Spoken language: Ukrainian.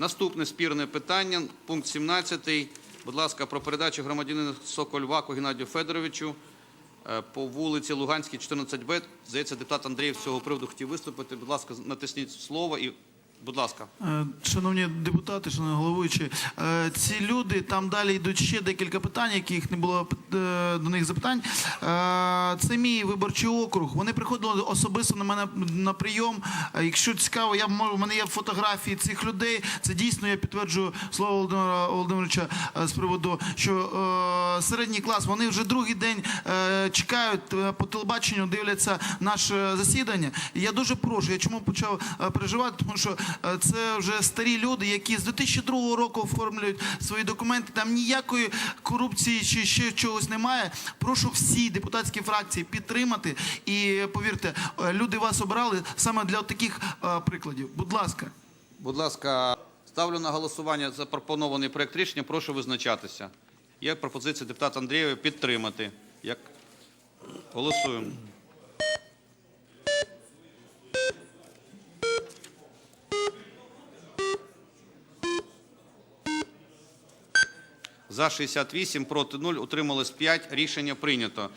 Наступне спірне питання, пункт 17. Будь ласка, про передачу громадянину Сокольваку Геннадію Федоровичу е, по вулиці Луганській, 14Б. Здається, депутат Андрієв з цього приводу хотів виступити. Будь ласка, натисніть слово і, будь ласка. Е, Шановні депутати, шановні головуючі, е, ці люди там далі йдуть ще декілька питань, яких не було до них запитань. Е, Це мій виборчий округ. Вони приходили особисто на мене на прийом. Е, Якщо цікаво, я можу, в мене є фотографії цих людей. Це дійсно я підтверджую слово Володимира Володимировича е, з приводу, що е, середній клас вони вже другий день е, чекають е, по телебаченню, дивляться наше засідання. Я дуже прошу. Я чому почав е, переживати? Тому що е, це вже старі люди, які з 2002 року оформлюють свої документи. Там ніякої корупції чи ще чогось немає. Прошу всі депутатські фракції підтримати. І повірте, е, люди вас обрали саме для таких е, прикладів. Будь ласка. Будь ласка, ставлю на голосування запропонований проект рішення. Прошу визначатися. Є пропозиція депутата Андрієва підтримати. Як? Голосуємо. За 68, проти 0, утрималось 5. Рішення прийнято.